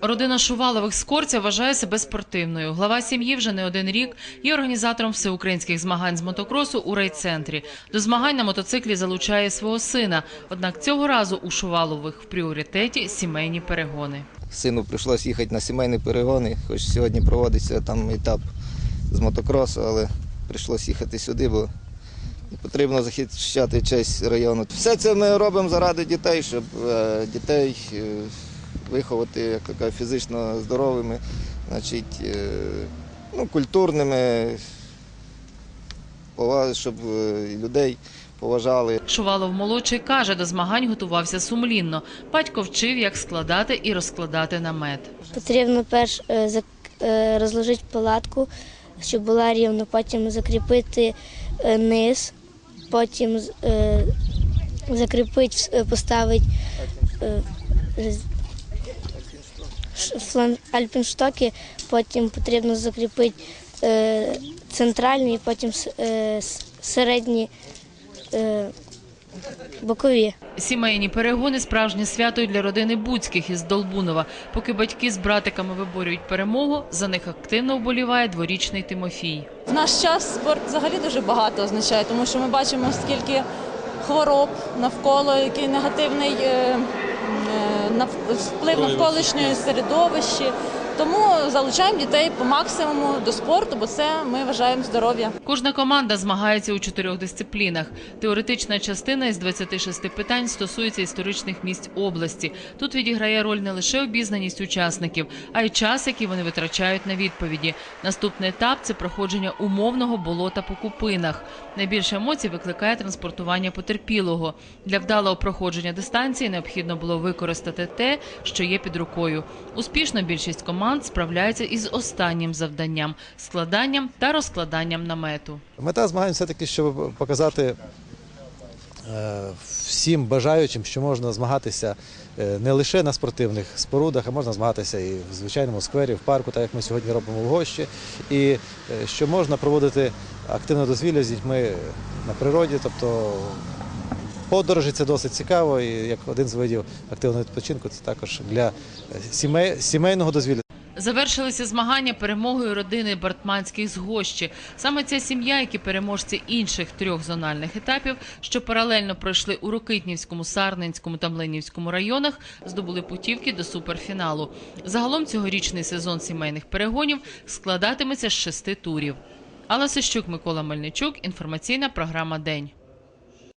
Родина Шувалових з Корця вважає себе спортивною. Глава сім'ї вже не один рік є організатором всеукраїнських змагань з мотокросу у райцентрі. До змагань на мотоциклі залучає свого сина. Однак цього разу у Шувалових в пріоритеті сімейні перегони. Сину прийшлось їхати на сімейні перегони, хоч сьогодні проводиться там етап з мотокросу, але прийшлось їхати сюди, бо потрібно захищати честь району. Все це ми робимо заради дітей, щоб е, дітей е, виховати як така, фізично здоровими, значить, е, ну, культурними, щоб е, людей поважали. Шувалов молодший каже, до змагань готувався сумлінно. Батько вчив, як складати і розкладати намет. Потрібно перш е, зак- розложити палатку, щоб була рівно, потім закріпити низ, потім з- е, закріпити, поставити альпінштоки, потім потрібно закріпити е, центральні, потім е, середні е, бокові. Сімейні перегони справжнє свято для родини Буцьких із Долбунова. Поки батьки з братиками виборюють перемогу, за них активно вболіває дворічний Тимофій. В наш час спорт взагалі дуже багато означає, тому що ми бачимо скільки хвороб навколо, який негативний вплив навколишньої середовищі. Тому залучаємо дітей по максимуму до спорту, бо це ми вважаємо здоров'я. Кожна команда змагається у чотирьох дисциплінах. Теоретична частина із 26 питань стосується історичних місць області. Тут відіграє роль не лише обізнаність учасників, а й час, який вони витрачають на відповіді. Наступний етап це проходження умовного болота по купинах. Найбільше емоцій викликає транспортування потерпілого. Для вдалого проходження дистанції необхідно було використати те, що є під рукою. Успішно більшість команд справляються із останнім завданням складанням та розкладанням намету. Мета змагань все-таки, щоб показати е, всім бажаючим, що можна змагатися е, не лише на спортивних спорудах, а можна змагатися і в звичайному сквері, в парку, так як ми сьогодні робимо в гощі, і е, що можна проводити активне дозвілля з дітьми на природі, тобто подорожі це досить цікаво, і як один з видів активного відпочинку, це також для сімей, сімейного дозвілля. Завершилися змагання перемогою родини Бартманських з Гощі. Саме ця сім'я, як і переможці інших трьох зональних етапів, що паралельно пройшли у Рокитнівському, Сарненському та Млинівському районах, здобули путівки до суперфіналу. Загалом цьогорічний сезон сімейних перегонів складатиметься з шести турів. Алла Сищук, Микола Мельничук. Інформаційна програма День.